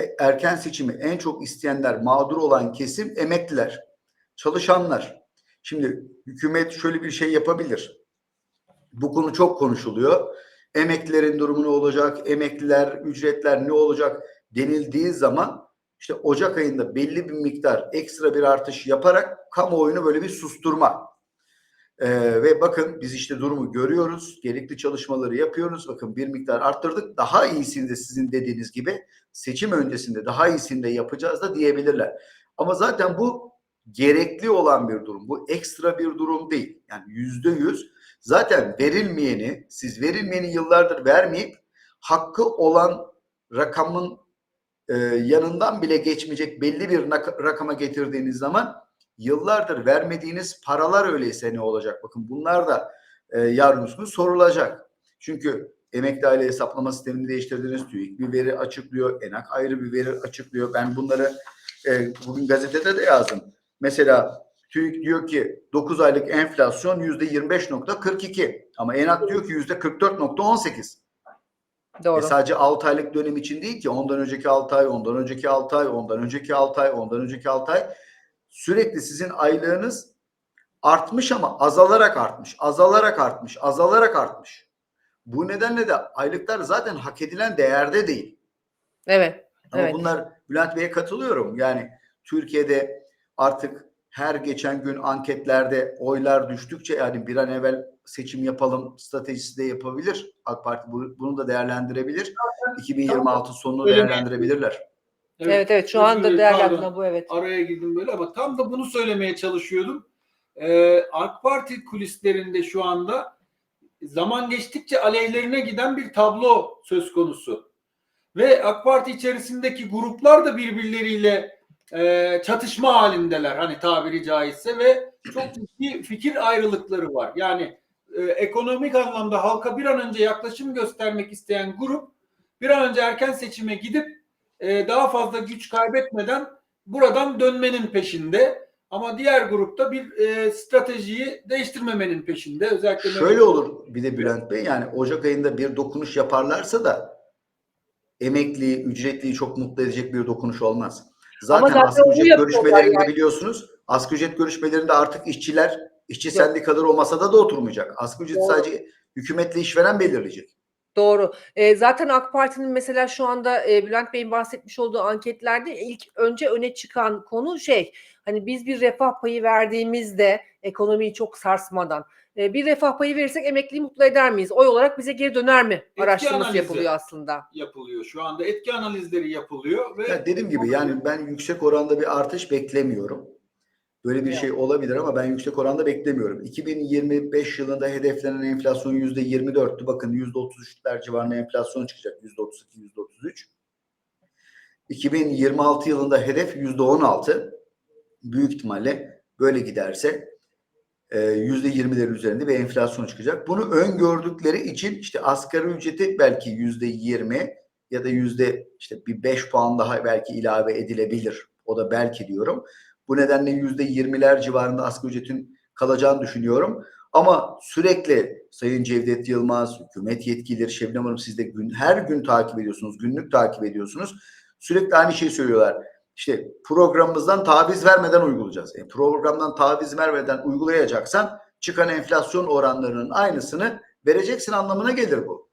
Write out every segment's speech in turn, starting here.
e- erken seçimi en çok isteyenler, mağdur olan kesim emekliler, çalışanlar. Şimdi hükümet şöyle bir şey yapabilir. Bu konu çok konuşuluyor. Emeklilerin durumu ne olacak? Emekliler, ücretler ne olacak denildiği zaman işte Ocak ayında belli bir miktar ekstra bir artış yaparak kamuoyunu böyle bir susturma. Ee, ve bakın biz işte durumu görüyoruz. Gerekli çalışmaları yapıyoruz. Bakın bir miktar arttırdık. Daha iyisini de sizin dediğiniz gibi seçim öncesinde daha iyisini de yapacağız da diyebilirler. Ama zaten bu gerekli olan bir durum. Bu ekstra bir durum değil. Yani yüzde yüz zaten verilmeyeni siz verilmeyeni yıllardır vermeyip hakkı olan rakamın e, yanından bile geçmeyecek belli bir rakama getirdiğiniz zaman yıllardır vermediğiniz paralar öyleyse ne olacak? Bakın bunlar da e, yarın üstü sorulacak. Çünkü emekli aile hesaplama sistemini değiştirdiğiniz TÜİK bir veri açıklıyor. ENAK ayrı bir veri açıklıyor. Ben bunları e, bugün gazetede de yazdım. Mesela TÜİK diyor ki 9 aylık enflasyon yüzde 25.42 ama ENAK diyor ki yüzde 44.18. Doğru. E sadece 6 aylık dönem için değil ki ondan önceki 6 ay, ondan önceki 6 ay, ondan önceki 6 ay, ondan önceki 6 ay sürekli sizin aylığınız artmış ama azalarak artmış, azalarak artmış, azalarak artmış. Bu nedenle de aylıklar zaten hak edilen değerde değil. Evet. Ama Evet. bunlar Bülent Bey'e katılıyorum. Yani Türkiye'de artık her geçen gün anketlerde oylar düştükçe yani bir an evvel seçim yapalım stratejisi de yapabilir. AK Parti bu- bunu da değerlendirebilir. 2026 sonunu değerlendirebilirler. Evet evet, şu özür anda değerlendirme bu evet. Araya girdim böyle ama tam da bunu söylemeye çalışıyordum. Ee, AK Parti kulislerinde şu anda zaman geçtikçe aleyhlerine giden bir tablo söz konusu. Ve AK Parti içerisindeki gruplar da birbirleriyle e, çatışma halindeler hani tabiri caizse ve çok ciddi fikir ayrılıkları var. Yani e, ekonomik anlamda halka bir an önce yaklaşım göstermek isteyen grup bir an önce erken seçime gidip e, daha fazla güç kaybetmeden buradan dönmenin peşinde. Ama diğer grupta bir e, stratejiyi değiştirmemenin peşinde. Özellikle Şöyle olur bir de Bülent Bey yani Ocak ayında bir dokunuş yaparlarsa da emekli, ücretliyi çok mutlu edecek bir dokunuş olmaz. Zaten, zaten asgari ücret görüşmelerinde yani. biliyorsunuz asgari ücret görüşmelerinde artık işçiler, işçi Yok. sendikaları o masada da oturmayacak. Asgari ücret Doğru. sadece hükümetle işveren belirleyecek. Doğru. E, zaten AK Parti'nin mesela şu anda e, Bülent Bey'in bahsetmiş olduğu anketlerde ilk önce öne çıkan konu şey hani biz bir refah payı verdiğimizde ekonomiyi çok sarsmadan e, bir refah payı verirsek emekliyi mutlu eder miyiz? Oy olarak bize geri döner mi? Araştırması analizi. yapılıyor aslında. yapılıyor. Şu anda etki analizleri yapılıyor ve Ya dediğim gibi yani ben yüksek oranda bir artış beklemiyorum. Böyle bir şey olabilir ama ben yüksek oranda beklemiyorum. 2025 yılında hedeflenen enflasyon yüzde 24'tü. Bakın yüzde 33'ler civarında enflasyon çıkacak. Yüzde 32, yüzde 33. 2026 yılında hedef yüzde 16. Büyük ihtimalle böyle giderse e, yüzde 20'lerin üzerinde bir enflasyon çıkacak. Bunu öngördükleri için işte asgari ücreti belki yüzde 20 ya da yüzde işte bir 5 puan daha belki ilave edilebilir. O da belki diyorum. Bu nedenle yüzde 20'ler civarında asgari ücretin kalacağını düşünüyorum. Ama sürekli Sayın Cevdet Yılmaz, hükümet yetkilileri, Şebnem Hanım siz de gün, her gün takip ediyorsunuz, günlük takip ediyorsunuz. Sürekli aynı şeyi söylüyorlar. İşte programımızdan taviz vermeden uygulayacağız. E, programdan taviz vermeden uygulayacaksan çıkan enflasyon oranlarının aynısını vereceksin anlamına gelir bu.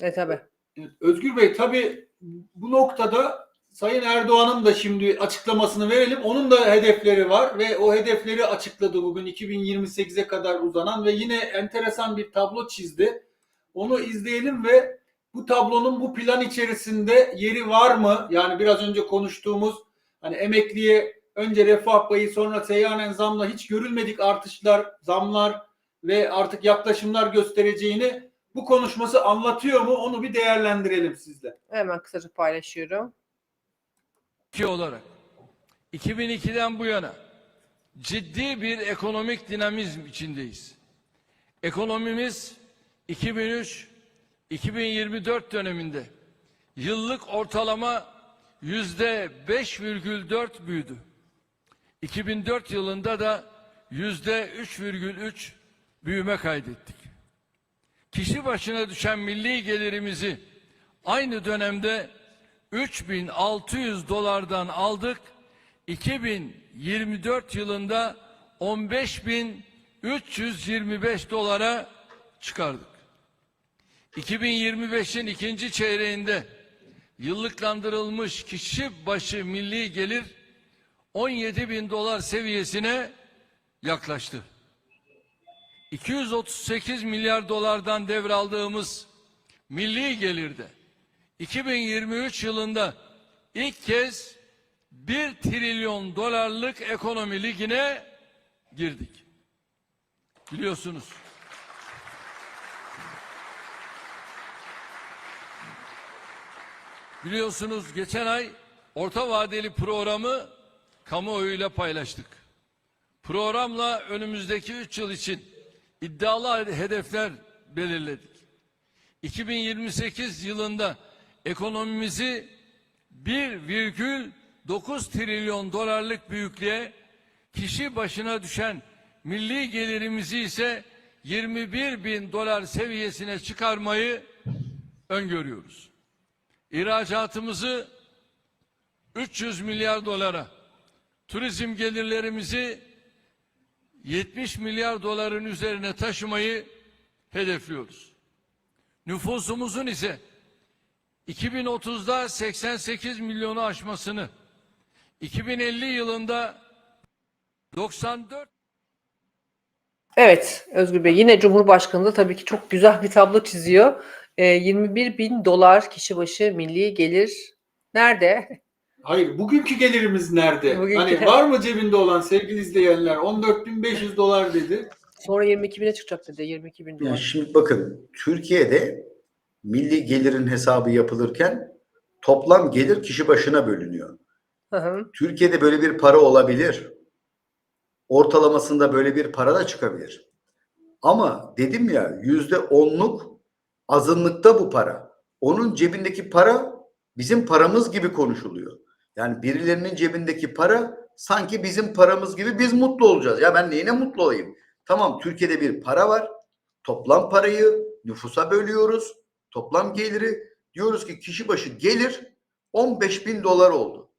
Evet tabii. Evet, Özgür Bey tabii bu noktada Sayın Erdoğan'ın da şimdi açıklamasını verelim. Onun da hedefleri var ve o hedefleri açıkladı bugün 2028'e kadar uzanan ve yine enteresan bir tablo çizdi. Onu izleyelim ve bu tablonun bu plan içerisinde yeri var mı? Yani biraz önce konuştuğumuz hani emekliye önce refah payı sonra seyyanen zamla hiç görülmedik artışlar, zamlar ve artık yaklaşımlar göstereceğini bu konuşması anlatıyor mu? Onu bir değerlendirelim sizle. Hemen kısaca paylaşıyorum. Türkiye olarak 2002'den bu yana ciddi bir ekonomik dinamizm içindeyiz. Ekonomimiz 2003-2024 döneminde yıllık ortalama yüzde 5,4 büyüdü. 2004 yılında da yüzde 3,3 büyüme kaydettik. Kişi başına düşen milli gelirimizi aynı dönemde 3600 dolardan aldık. 2024 yılında 15325 dolara çıkardık. 2025'in ikinci çeyreğinde yıllıklandırılmış kişi başı milli gelir 17 bin dolar seviyesine yaklaştı. 238 milyar dolardan devraldığımız milli gelirde 2023 yılında ilk kez 1 trilyon dolarlık ekonomi ligine girdik. Biliyorsunuz. Biliyorsunuz geçen ay orta vadeli programı kamuoyuyla paylaştık. Programla önümüzdeki 3 yıl için iddialı hedefler belirledik. 2028 yılında ekonomimizi 1,9 trilyon dolarlık büyüklüğe kişi başına düşen milli gelirimizi ise 21 bin dolar seviyesine çıkarmayı öngörüyoruz. İhracatımızı 300 milyar dolara, turizm gelirlerimizi 70 milyar doların üzerine taşımayı hedefliyoruz. Nüfusumuzun ise 2030'da 88 milyonu aşmasını, 2050 yılında 94 Evet Özgür Bey yine Cumhurbaşkanı da tabii ki çok güzel bir tablo çiziyor. Ee, 21 bin dolar kişi başı milli gelir. Nerede? Hayır, bugünkü gelirimiz nerede? Bugünkü- Hani var mı cebinde olan sevgili izleyenler? 14.500 dolar dedi. Sonra 22 bine çıkacak dedi. 22 bin Yani dolar. şimdi bakın Türkiye'de milli gelirin hesabı yapılırken toplam gelir kişi başına bölünüyor. Hı hı. Türkiye'de böyle bir para olabilir. Ortalamasında böyle bir para da çıkabilir. Ama dedim ya yüzde onluk azınlıkta bu para. Onun cebindeki para bizim paramız gibi konuşuluyor. Yani birilerinin cebindeki para sanki bizim paramız gibi biz mutlu olacağız. Ya ben neyine mutlu olayım? Tamam Türkiye'de bir para var. Toplam parayı nüfusa bölüyoruz. Toplam geliri diyoruz ki kişi başı gelir 15 bin dolar oldu.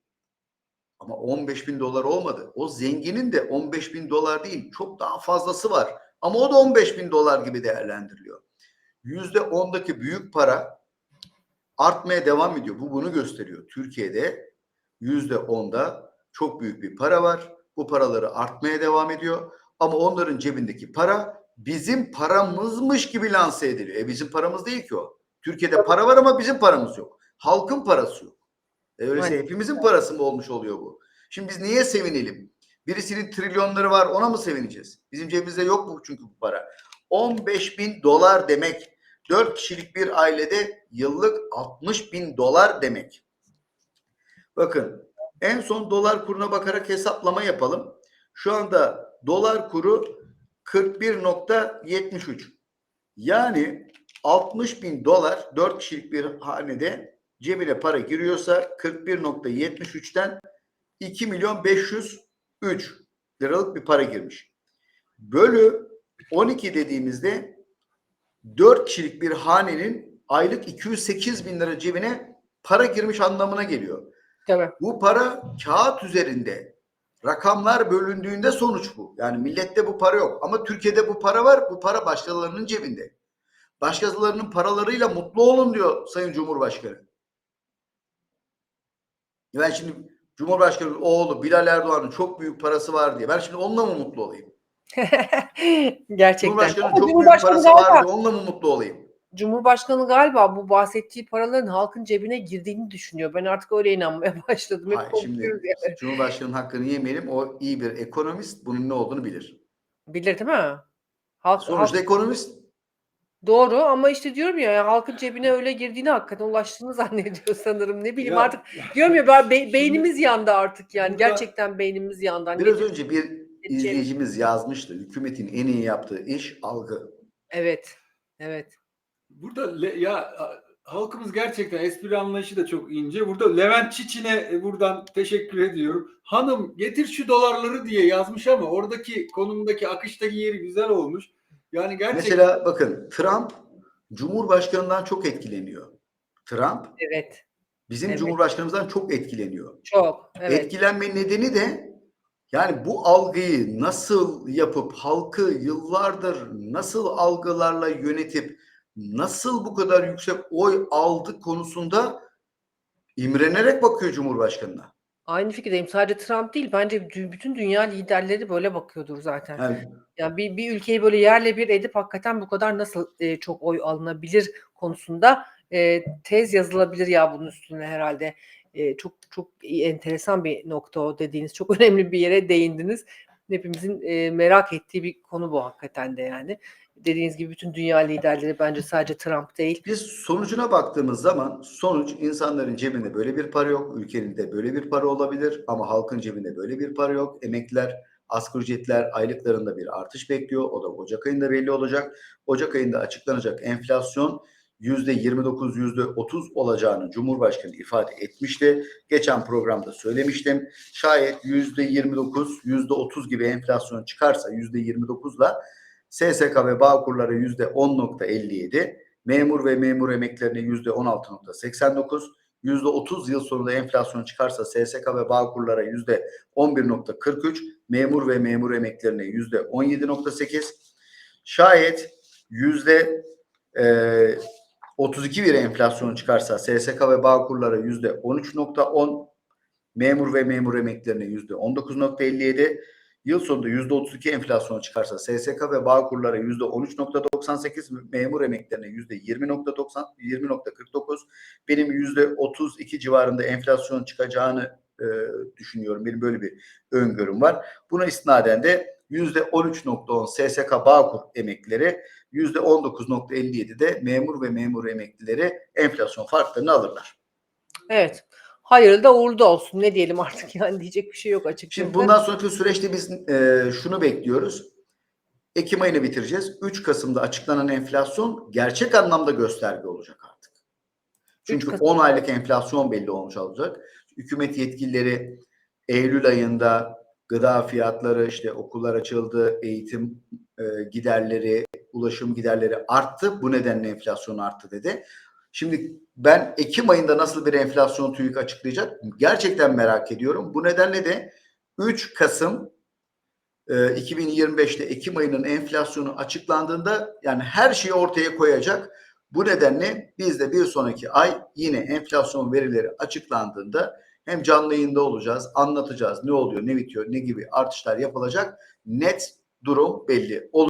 Ama 15 bin dolar olmadı. O zenginin de 15 bin dolar değil çok daha fazlası var. Ama o da 15 bin dolar gibi değerlendiriliyor. Yüzde ondaki büyük para artmaya devam ediyor. Bu bunu gösteriyor. Türkiye'de yüzde onda çok büyük bir para var. Bu paraları artmaya devam ediyor. Ama onların cebindeki para bizim paramızmış gibi lanse ediliyor. E bizim paramız değil ki o. Türkiye'de para var ama bizim paramız yok. Halkın parası yok. E öyleyse Aynen. hepimizin parası mı olmuş oluyor bu? Şimdi biz niye sevinelim? Birisinin trilyonları var ona mı sevineceğiz? Bizim cebimizde yok mu çünkü bu para? 15 bin dolar demek. 4 kişilik bir ailede yıllık 60 bin dolar demek. Bakın en son dolar kuruna bakarak hesaplama yapalım. Şu anda dolar kuru 41.73. Yani 60 bin dolar 4 kişilik bir hanede cebine para giriyorsa 41.73'ten 2 milyon 503 liralık bir para girmiş. Bölü 12 dediğimizde 4 kişilik bir hanenin aylık 208 bin lira cebine para girmiş anlamına geliyor. Tabii. Bu para kağıt üzerinde rakamlar bölündüğünde sonuç bu. Yani millette bu para yok ama Türkiye'de bu para var. Bu para başkalarının cebinde. Başkalarının paralarıyla mutlu olun diyor Sayın Cumhurbaşkanı. Ben şimdi Cumhurbaşkanı oğlu Bilal Erdoğan'ın çok büyük parası var diye ben şimdi onunla mı mutlu olayım? Gerçekten. Cumhurbaşkanı'nın çok büyük Cumhurbaşkanı parası var galiba, diye onunla mı mutlu olayım? Cumhurbaşkanı galiba bu bahsettiği paraların halkın cebine girdiğini düşünüyor. Ben artık öyle inanmaya başladım. Hep Hayır, şimdi yani. Cumhurbaşkanı'nın hakkını yemeyelim. O iyi bir ekonomist. Bunun ne olduğunu bilir. Bilir değil mi? Halk, Sonuçta halk- ekonomist. Doğru ama işte diyorum ya yani halkın cebine öyle girdiğini hakikaten ulaştığını zannediyor sanırım. Ne bileyim Ya, artık diyorum ya ben be- beynimiz yandı artık yani. burada- Gerçekten beynimiz yandı. Hani Biraz ne- önce bir izleyicimiz yazmıştı. Hükümetin en iyi yaptığı iş algı. Evet. Evet. Burada le- ya a- halkımız gerçekten espri anlayışı da çok ince. Burada Levent Çiçin'e e, buradan teşekkür ediyorum. Hanım getir şu dolarları diye yazmış ama oradaki konumdaki akıştaki yeri güzel olmuş. Yani gerçekten Mesela bakın Trump Cumhurbaşkanından çok etkileniyor. Trump Evet. bizim Evet. Cumhurbaşkanımızdan çok etkileniyor. Çok. Evet. Etkilenme nedeni de yani bu algıyı nasıl yapıp halkı yıllardır nasıl algılarla yönetip nasıl bu kadar yüksek oy aldı konusunda imrenerek bakıyor Cumhurbaşkanı'na. Aynı fikirdeyim. Sadece Trump değil. Bence dü- bütün dünya liderleri böyle bakıyordur zaten. Yani Yani bir, bir ülkeyi böyle yerle bir edip hakikaten bu kadar nasıl e, çok oy alınabilir konusunda e, tez yazılabilir ya bunun üstüne herhalde. E, çok çok enteresan bir nokta o dediğiniz. Çok önemli bir yere değindiniz. Hepimizin e, merak ettiği bir konu bu hakikaten de yani. Dediğiniz gibi bütün dünya liderleri bence sadece Trump değil. Biz sonucuna baktığımız zaman sonuç insanların cebinde böyle bir para yok. Ülkenin de böyle bir para olabilir ama halkın cebinde böyle bir para yok. Emekliler, asgari ücretler aylıklarında bir artış bekliyor. O da Ocak ayında belli olacak. Ocak ayında açıklanacak enflasyon %29, %30 olacağını Cumhurbaşkanı ifade etmişti. Geçen programda söylemiştim. Şayet %29, %30 gibi enflasyon çıkarsa %29'la SSK ve Bağkurlara %10.57, memur ve memur emeklerine %16.89, %30 yıl sonunda enflasyon çıkarsa SSK ve Bağkurlara %11.43, memur ve memur emeklerine %17.8, şayet yüzde e, 32 bir enflasyon çıkarsa SSK ve Bağkurlara %13.10, memur ve memur emeklerine %19.57, Yıl sonunda %32 enflasyon çıkarsa SSK ve Bağkurlara %13.98, memur emeklerine %20.90, 20.49, benim %32 civarında enflasyon çıkacağını e, düşünüyorum. Benim böyle bir öngörüm var. Buna istinaden de %13.10 SSK Bağkur emeklileri, %19.57 de memur ve memur emeklileri enflasyon farklarını alırlar. Evet. Hayırlı da uğurlu da olsun. Ne diyelim artık yani diyecek bir şey yok açıkçası. Şimdi bundan sonraki süreçte biz e, şunu bekliyoruz. Ekim ayını bitireceğiz. 3 Kasım'da açıklanan enflasyon gerçek anlamda gösterge olacak artık. Çünkü Kasım. 10 aylık enflasyon belli olmuş olacak. Hükümet yetkilileri Eylül ayında gıda fiyatları, işte okullar açıldı, eğitim e, giderleri, ulaşım giderleri arttı. Bu nedenle enflasyon arttı dedi. Şimdi ben Ekim ayında nasıl bir enflasyon TÜİK açıklayacak gerçekten merak ediyorum. Bu nedenle de 3 Kasım e, 2025'te Ekim ayının enflasyonu açıklandığında yani her şeyi ortaya koyacak. Bu nedenle biz de bir sonraki ay yine enflasyon verileri açıklandığında hem canlı yayında olacağız, anlatacağız ne oluyor, ne bitiyor, ne gibi artışlar yapılacak. Net durum belli olur.